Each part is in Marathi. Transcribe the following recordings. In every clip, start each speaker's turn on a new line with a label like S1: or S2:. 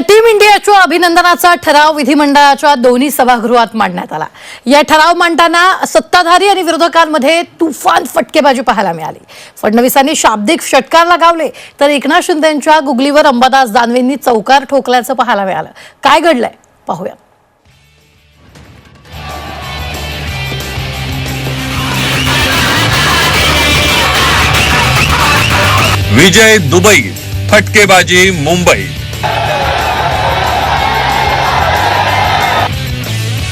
S1: तर टीम इंडियाच्या अभिनंदनाचा ठराव विधिमंडळाच्या दोन्ही सभागृहात मांडण्यात आला. या ठराव मांडताना सत्ताधारी आणि विरोधकांमध्ये तुफान फटकेबाजी पाहायला मिळाली. फडणवीसांनी शाब्दिक षटकार लगावले तर एकनाथ शिंदेच्या गुगलीवर अंबादास दानवेंनी चौकार ठोकल्याचं पाहायला मिळालं. काय घडलंय? पाहूया.
S2: विजय दुबई फटकेबाजी मुंबई.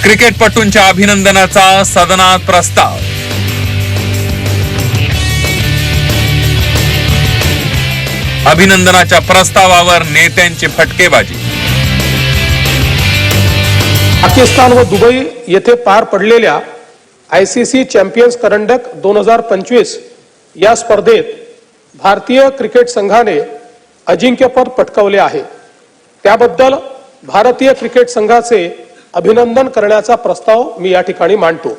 S2: क्रिकेटपटूंच्या अभिनंदनाचा सदनात प्रस्ताव. अभिनंदनाच्या प्रस्तावावर नेत्यांची फटकेबाजी.
S3: पाकिस्तान व दुबई येथे पार पडलेल्या आय सी सी चॅम्पियन्स करंडक दोन हजार पंचवीस या स्पर्धेत भारतीय क्रिकेट संघाने अजिंक्यपद पटकावले आहे. त्याबद्दल भारतीय क्रिकेट संघाचे अभिनंदन करण्याचा प्रस्ताव मी या ठिकाणी मांडतो.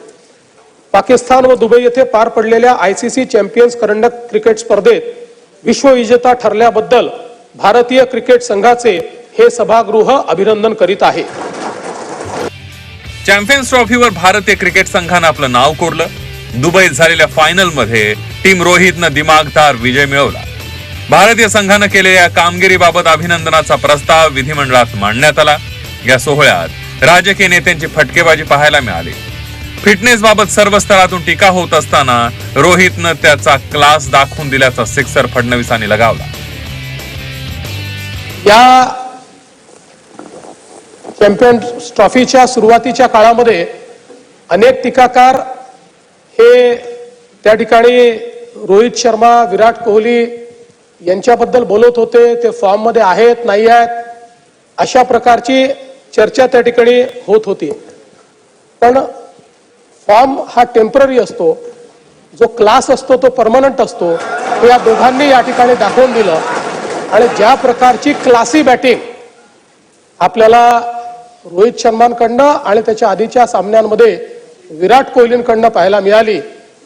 S3: पाकिस्तान व दुबई येथे पार पडलेल्या आयसीसी चॅम्पियन्स करंडक क्रिकेट स्पर्धेत विश्वविजेता ठरल्याबद्दल भारतीय क्रिकेट संघाचे हे सभागृह अभिनंदन करीत आहे.
S2: चॅम्पियन्स ट्रॉफीवर भारतीय क्रिकेट संघानं आपलं नाव कोरलं. दुबईत झालेल्या फायनलमध्ये टीम रोहितनं दिमागदार विजय मिळवला. भारतीय संघानं केलेल्या कामगिरीबाबत अभिनंदनाचा प्रस्ताव विधिमंडळात मांडण्यात आला. या सोहळ्यात राजकीय नेत्यांची फटकेबाजी पाहायला मिळाली. फिटनेस बाबत सर्व स्तरातून टीका होत असताना रोहितनं त्याचा क्लास दाखवून दिल्याचा सिक्सर फडणवीसांनी लगावला.
S3: या चॅम्पियन्स ट्रॉफीच्या सुरुवातीच्या काळामध्ये अनेक टीकाकार हे त्या ठिकाणी रोहित शर्मा विराट कोहली यांच्याबद्दल बोलत होते. ते फॉर्ममध्ये आहेत नाही आहेत अशा प्रकारची चर्चा त्या ठिकाणी होत होती. पण फॉर्म हा टेंपररी असतो. जो क्लास असतो तो परमनंट असतो. हे या दोघांनी या ठिकाणी दाखवून दिलं. आणि ज्या प्रकारची क्लासी बॅटिंग आपल्याला रोहित शर्मांकडनं आणि त्याच्या आधीच्या सामन्यांमध्ये विराट कोहलींकडनं पाहायला मिळाली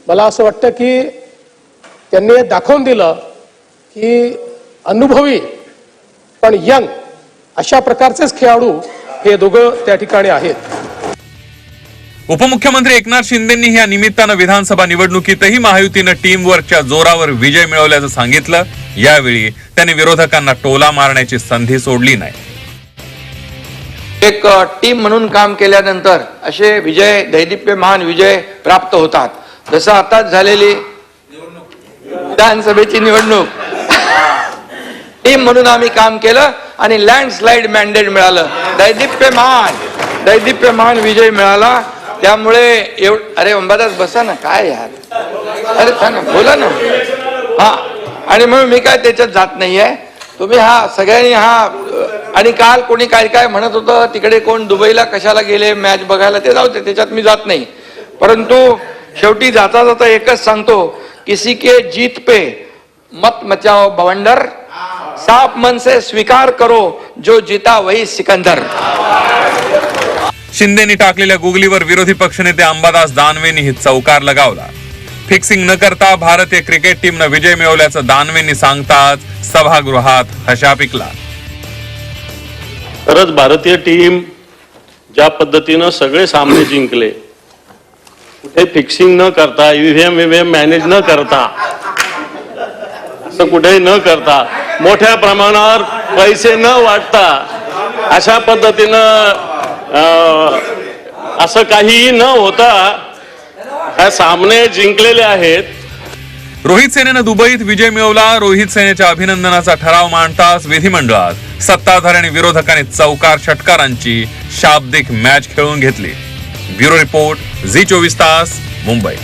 S3: मला असं वाटतं की त्यांनी दाखवून दिलं की अनुभवी पण यंग अशा प्रकारचेच खेळाडू हे दोघं त्या ठिकाणी आहेत.
S2: उपमुख्यमंत्री एकनाथ शिंदेंनी या निमित्तानं विधानसभा निवडणुकीतही महायुतीनं टीमवर्कच्या जोरावर विजय मिळवल्याचं सांगितलं. यावेळी त्यांनी विरोधकांना टोला मारण्याची संधी सोडली नाही.
S4: एक टीम म्हणून काम केल्यानंतर असे विजय दैदिप्यमान विजय प्राप्त होतात. जसं आताच झालेली विधानसभेची निवडणूक. टीम म्हणून आम्ही काम केलं. आणि लँडस्लाइड मॅन्डेट मिळालं. दैदिप्यमान. दैदिप्यमान विजय मिळाला. त्यामुळे एव अरे अंबादास बसा ना. काय यार? अरे सांगा बोला ना. हा. आणि म्हणून मी काय त्याच्यात जात नाहीये. तुम्ही हा सगळ्यांनी हा आणि काल कोणी काय काय म्हणत होतं तिकडे कोण दुबईला कशाला गेले मॅच बघायला ते जाऊ दे त्याच्यात मी जात नाही. परंतु शेवटी जाता जाता एकच सांगतो किसी के जीत पे मत मचाओ बवंडर. साफ मन से स्वीकार करो जो जीता वही सिकंदर।
S2: शिंदेनी टाकलेल्या गुगलीवर विरोधी पक्षनेते अंबादास दानवेंनी चौकार लगावला. फिक्सिंग न करता भारतीय क्रिकेट टीमनं विजय मिळवल्याचं दानवेंनी सांगताच सभागृहात हशा पिकला.
S5: खरंच भारतीय टीम ज्या पद्धतीनं सगळे सामने जिंकले कुठे फिक्सिंग न करता ईव्हीएम व्हीव्हीएम मॅनेज न करता असं कुठेही न करता मोठ्या प्रमाणावर पैसे न वाटता अशा पद्धतीनं असं काहीही न होता ह्या सामने जिंकलेले आहेत.
S2: रोहित सेनेनं दुबईत विजय मिळवला. रोहित सेनेच्या अभिनंदनाचा ठराव मांडताच विधिमंडळात सत्ताधारी आणि विरोधकांनी चौकार षटकारांची शाब्दिक मॅच खेळून घेतली. ब्युरो रिपोर्ट झी चोवीस तास मुंबई.